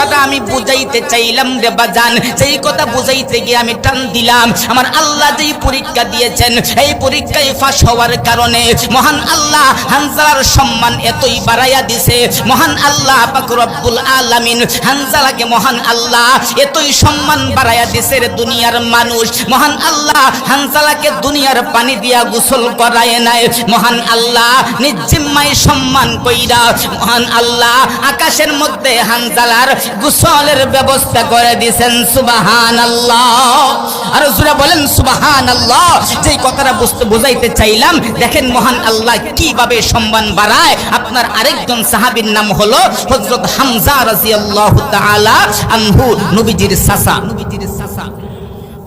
কথাটা আমি বুঝাইতে চাইলাম রে বাজান। যেই কথা বুঝাইতে গিয়ে আমি টান দিলাম। আমার আল্লাহ যেই পরীক্ষা দিয়েছেন, এই পরীক্ষায় ফাঁস হওয়ার কারণে মহান আল্লাহ হানজালার সম্মান এতই বাড়াইয়া দিছে। মহান আল্লাহ রব্বুল আলামিন হানজালাকে মহান আল্লাহ এতই সম্মান বাড়াইয়া দিছে রে দুনিয়ার মানুষ। মহান আল্লাহ হানজালাকে দুনিয়ার পানি দিয়া গোসল করায় নাই। মহান আল্লাহ নিজ জিম্মায় সম্মান কইরা মহান আল্লাহ আকাশের মধ্যে হানজালার গোসলের ব্যবস্থা করে দিয়েছেন সুবাহান আল্লাহ আর জুড়ে বলেন সুবাহান আল্লাহ যেই কথাটা বুঝতে বুঝাইতে চাইলাম, দেখেন মহান আল্লাহ কীভাবে সম্মান বাড়ায়। আপনার আরেকজন সাহাবীর নাম হলো হজরত হামজা রাদিয়াল্লাহু তাআলা আনহু, নবীজির সাসা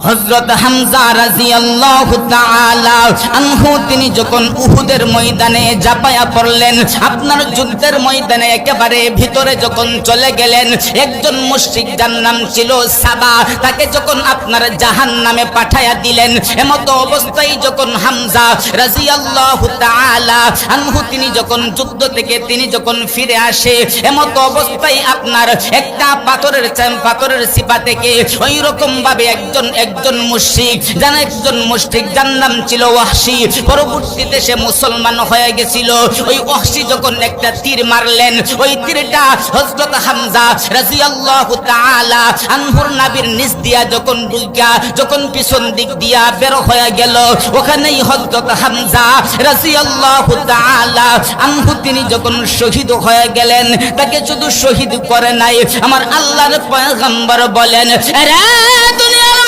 হযরত হামজা রাদিয়াল্লাহু তাআলা আনহু, তিনি যখন উহুদের ময়দানে জাপায়া পড়লেন, আপনার যুদ্ধের ময়দানে একেবারে ভিতরে যখন চলে গেলেন, একজন মুশরিক যার নাম ছিল সাবা, তাকে যখন আপনার জাহান্নামে পাঠায়া দিলেন, এমত অবস্থায় যখন হামজা রাদিয়াল্লাহু তাআলা আনহু, তিনি যখন যুদ্ধ থেকে তিনি যখন ফিরে আসে, এমত অবস্থায় আপনার একটা পাথরের পাথরের সিপা থেকে ওই রকম ভাবে একজন একজন মুশরিক জানা একজন মুশরিক যার নাম ছিল ওয়াহশি। পরবর্তীতে সে মুসলমান হয়ে গেছিল। ওই ওয়াহশি যখন একটা তীর মারলেন, ওই তীরটা হযরত হামজা রাদিয়াল্লাহু তাআলা আনহুর নাবির নিচ দিয়া যখন ঢুকা যখন পিছন দিক দিয়া বের হয়ে গেল, ওখানেই হযরত হামজা রাদিয়াল্লাহু তাআলা আনহু তিনি যখন শহীদ হয়ে গেলেন, তাকে শুধু শহীদ করে নাই, আমার আল্লাহর পয়গম্বর বলেন রে দুনিয়ার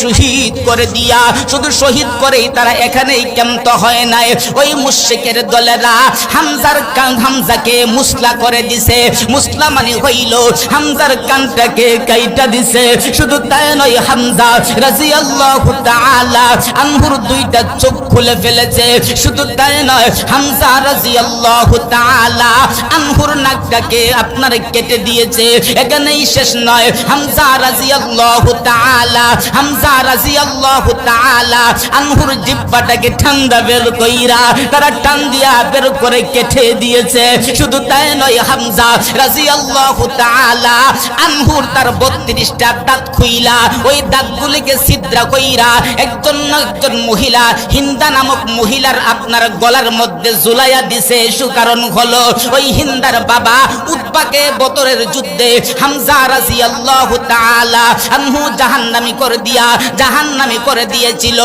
শহীদ করে দিয়া, শুধু শহীদ করেই তারা এখানেই ক্যান্ত হয় নাই। ওই মুশরিকের দলেরা হামজার কান হামজাকে মুসলা করে দিছে। মুসলা মানে হইল হামজার কানটাকে কাইটা দিছে। শুধু তাই নয়, হামজা রাদিয়াল্লাহু তাআলা আনহুর দুইটা চোখ খুলে ফেলেছে। শুধু তাই নয়, হামজা রাদিয়াল্লাহু তাআলা আনহুর নাকটাকে আপনার কেটে দিয়েছে। এখানেই শেষ নয় হামজা রাদিয়াল্লাহু তাআলা, হামজা রাদিয়াল্লাহু তাআলা আনহুর জিহ্বাটাকে ঠান্ডা বের কইরা তারা টান দিয়া বের করে কেটে দিয়েছে। শুধু তাই নয়, হামজা রাদিয়াল্লাহু তাআলা আনহুর তার 32টা দাঁত খুইলা, ওই দাঁতগুলিকে ছিদ্রা কইরা একজন একজন মহিলা, হিন্দা নামক মহিলার আপনার গলার মধ্যে ঝুলাইয়া দিছে সুকারণ হলো ওই হিন্দার বাবা উৎপাকে বতরের যুদ্ধে হামজা রাদিয়াল্লাহু তাআলা আনহু জাহান্নামি করে দিয়া জাহান্নামি করে দিয়েছিল।